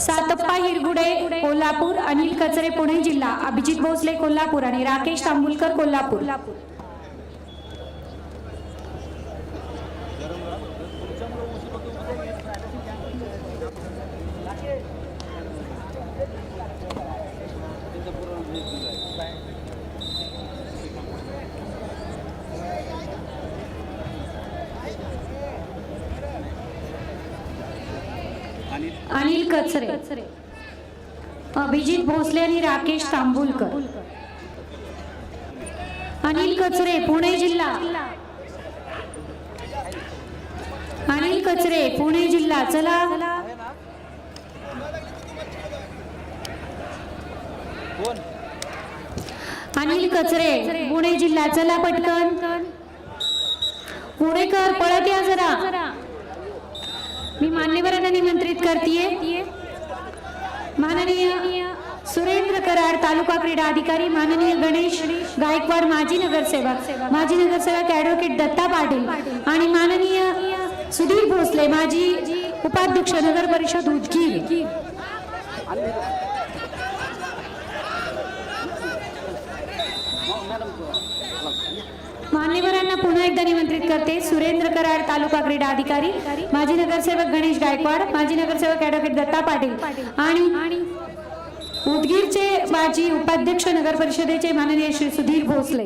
सातप्पा हिरगुडे कोल्हापूर अनिल कचरे पुणे जिल्हा अभिजित भोसले कोल्हापूर आणि राकेश तांबुलकर कोल्हापूर. अनिल कचरे अभिजित भोसले आणि राकेश तांबुलकर. अनिल कचरे पुणे जिल्हा. अनिल कचरे पुणे जिल्हा. चला. अनिल कचरे पुणे जिल्हा. चला पटकन. पुणेकर पळत या जरा. मी मान्यवरांना निमंत्रित करते माननीय सुरेंद्र कराड तालुका क्रीडा अधिकारी माननीय गणेश गायकवाड माजी नगरसेवक माजी नगरसेवक ॲडव्होकेट दत्ता पाटील आणि माननीय सुधीर भोसले माजी उपाध्यक्ष नगर परिषद उदगीर मान्यवरांना पुन्हा एकदा निमंत्रित करते सुरेंद्र कराड तालुका क्रीडा अधिकारी माजी नगरसेवक गणेश गायकवाड माजी नगरसेवक ॲडव्होकेट दत्ता पाटील आणि उदगीरचे माजी उपाध्यक्ष नगर परिषदेचे माननीय श्री सुधीर भोसले.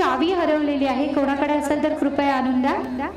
चावी हरवलेली आहे. कोणाकडे असेल तर कृपया आणून द्या.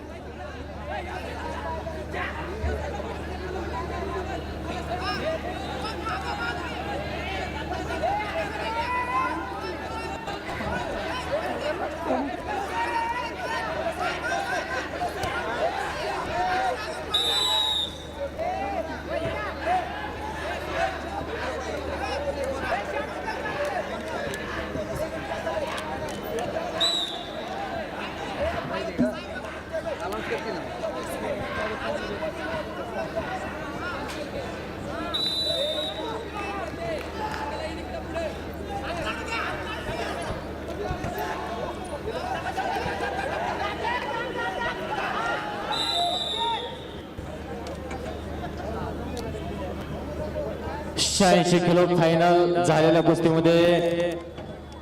शहाऐंशी किलो फायनल झालेल्या कुस्तीमध्ये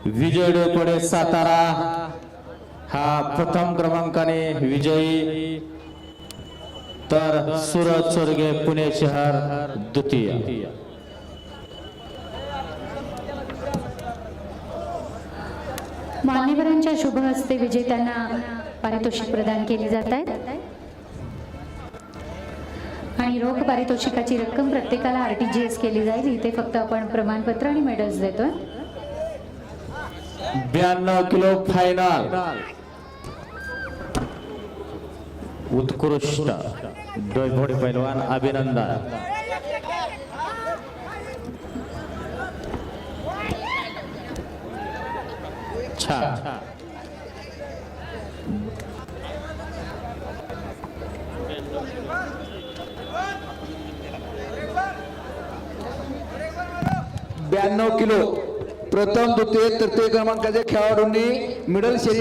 विजय डोकोडे सातारा हा प्रथम क्रमांकाने विजयी. तर सुरत सोरगे पुणे शहर द्वितीय. मान्यवरांच्या शुभ हस्ते विजेत्यांना पारितोषिक प्रदान केली जात आहेत आणि रोख पारितोषिकाची रक्कम प्रत्येकाला आरटीजीएस केली जाईल. इथे फक्त आपण प्रमाणपत्र आणि मेडल्स देतोय. ब्याण्णव किलो फायनल उत्कृष्ट. डोयफोडे पैलवान अभिनंदन. छान. ब्याण्णव किलो. प्रथम द्वितीय तृतीय क्रमांकाच्या खेळाडूंनी मिडल शैली